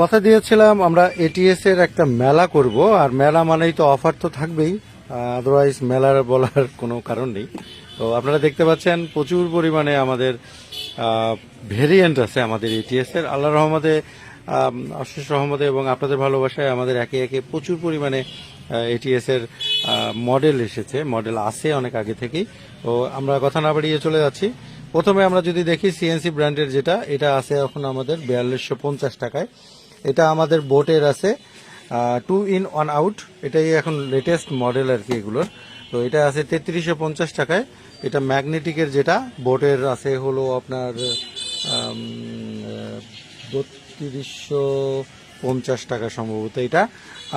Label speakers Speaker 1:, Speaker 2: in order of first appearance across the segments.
Speaker 1: কথা দিয়েছিলাম, আমরা এটিএস এর একটা মেলা করব, আর মেলা মানেই তো অফার তো থাকবেই। আদারওয়াইজ মেলার বলার কোনো কারণ নেই। তো আপনারা দেখতে পাচ্ছেন, প্রচুর পরিমাণে আমাদের ভেরিয়েন্ট আছে আমাদের এটিএস এর। আল্লাহ রহমতে অশেষ রহমতে এবং আপনাদের ভালোবাসায় আমাদের একে একে প্রচুর পরিমাণে এটিএস এর মডেল এসেছে। মডেল আছে অনেক আগে থেকেই। তো আমরা কথা না বাড়িয়ে চলে যাচ্ছি। প্রথমে আমরা যদি দেখি সিএনসি ব্র্যান্ডের যেটা, এটা আছে এখন আমাদের বিয়াল্লিশশো টাকায়। এটা আমাদের বোটের আছে টু ইন ওয়ান আউট এটাই এখন লেটেস্ট মডেল আর কি এগুলোর। তো এটা আছে তেত্রিশশো পঞ্চাশ টাকায়। এটা ম্যাগনেটিকের যেটা, বোটের আছে হলো আপনার বত্রিশশো পঞ্চাশ টাকা সম্ভবত এটা।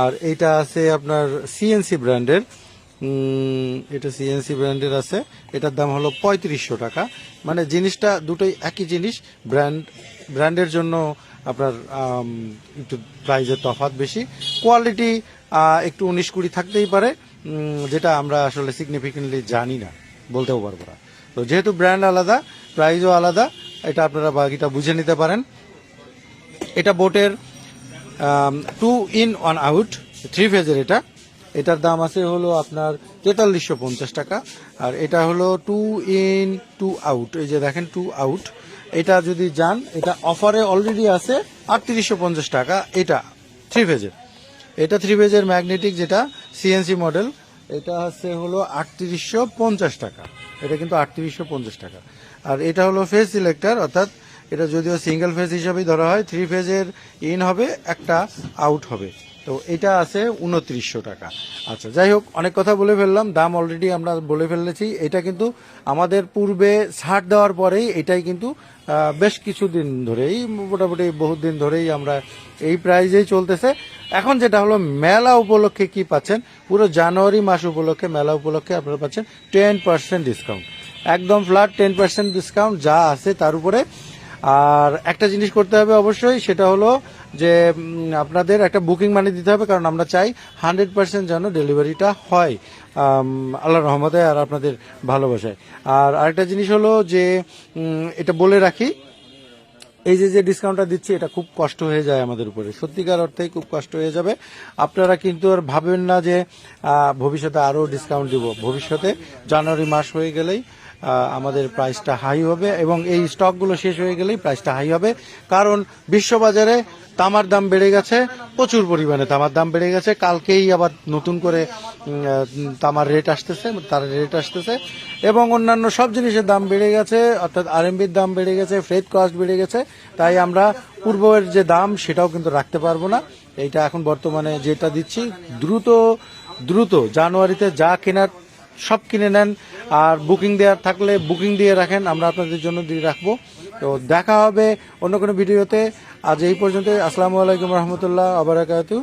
Speaker 1: আর এইটা আছে আপনার সিএনসি ব্র্যান্ডের। এটা সিএনসি ব্র্যান্ডের আছে। এটার দাম হলো পঁয়ত্রিশশো টাকা। মানে জিনিসটা দুটোই একই জিনিস। ব্র্যান্ড, ব্র্যান্ডের জন্য আপনার একটু প্রাইজের তফাৎ বেশি। কোয়ালিটি একটু উনিশ কুড়ি থাকতেই পারে যেটা আমরা আসলে সিগনিফিকেন্টলি জানি না, বলতেও পারব না। তো যেহেতু ব্র্যান্ড আলাদা প্রাইজও আলাদা, এটা আপনারা বাকিটা বুঝে নিতে পারেন। এটা বোটের two in one out three ফেজের এটা। এটার দাম আছে হলো আপনার তেতাল্লিশশো পঞ্চাশ টাকা। আর এটা হলো টু ইন টু আউট এই যে দেখেন টু আউট এটা যদি যান, এটা অফারে অলরেডি আছে আটত্রিশশো পঞ্চাশ টাকা। এটা থ্রি ফেজের এটা থ্রি ফেজের ম্যাগনেটিক যেটা সিএনসি মডেল এটা হচ্ছে হলো আটত্রিশশো পঞ্চাশ টাকা। এটা কিন্তু আটত্রিশশো পঞ্চাশ টাকা। আর এটা হলো ফেজ সিলেক্টার অর্থাৎ এটা যদিও সিঙ্গেল ফেজ হিসাবেই ধরা হয় থ্রি ফেজের ইন হবে, একটা আউট হবে। তো এটা আছে উনত্রিশশো টাকা। আচ্ছা যাই হোক, অনেক কথা বলে ফেললাম, দাম অলরেডি আমরা বলে ফেলেছি। এটা কিন্তু আমাদের পূর্বে ছাড় দেওয়ার পরেই এটাই কিন্তু বেশ কিছুদিন ধরেই, মোটামুটি বহুত দিন ধরেই আমরা এই প্রাইজেই চলতেছে। এখন যেটা হলো, মেলা উপলক্ষে কি পাচ্ছেন? পুরো জানুয়ারি মাস উপলক্ষে, মেলা উপলক্ষে আপনারা পাচ্ছেন টেন পার্সেন্ট ডিসকাউন্ট একদম ফ্ল্যাট টেন পার্সেন্ট ডিসকাউন্ট যা আছে তার উপরে। আর একটা জিনিস করতে হবে অবশ্যই, সেটা হলো যে আপনাদের একটা বুকিং মানি দিতে হবে, কারণ আমরা চাই হান্ড্রেড পার্সেন্ট যেন ডেলিভারিটা হয় আল্লাহ রহমতে আর আপনাদের ভালোবাসায়। আর আরেকটা জিনিস হলো যে এটা বলে রাখি এই যে যে ডিসকাউন্টটা দিচ্ছি, এটা খুব কষ্ট হয়ে যায় আমাদের উপরে। সত্যিকার অর্থেই খুব কষ্ট হয়ে যাবে। আপনারা কিন্তু আর ভাবেন না যে ভবিষ্যতে আরও ডিসকাউন্ট দিব। ভবিষ্যতে জানুয়ারি মাস হয়ে গেলেই আমাদের প্রাইসটা হাই হবে এবং এই স্টকগুলো শেষ হয়ে গেলেই প্রাইসটা হাই হবে। কারণ বিশ্ববাজারে তামার দাম বেড়ে গেছে, প্রচুর পরিমাণে তামার দাম বেড়ে গেছে। কালকেই আবার নতুন করে তামার রেট আসতেছে, তার রেট আসতেছে। এবং অন্যান্য সব জিনিসের দাম বেড়ে গেছে, অর্থাৎ আরএমবির দাম বেড়ে গেছে ফ্রেড কস্ট বেড়ে গেছে। তাই আমরা পূর্বের যে দাম, সেটাও কিন্তু রাখতে পারব না। এইটা এখন বর্তমানে যেটা দিচ্ছি, দ্রুত দ্রুত জানুয়ারিতে যা কেনার, সব কিনে নেন। আর বুকিং দেওয়ার থাকলে বুকিং দিয়ে রাখেন, আমরা আপনাদের জন্য দিয়ে রাখব। তো দেখা হবে অন্য কোনো ভিডিওতে। আজ এই পর্যন্ত আসসালামু আলাইকুম রহমতুল্লাহ আবরাকাতু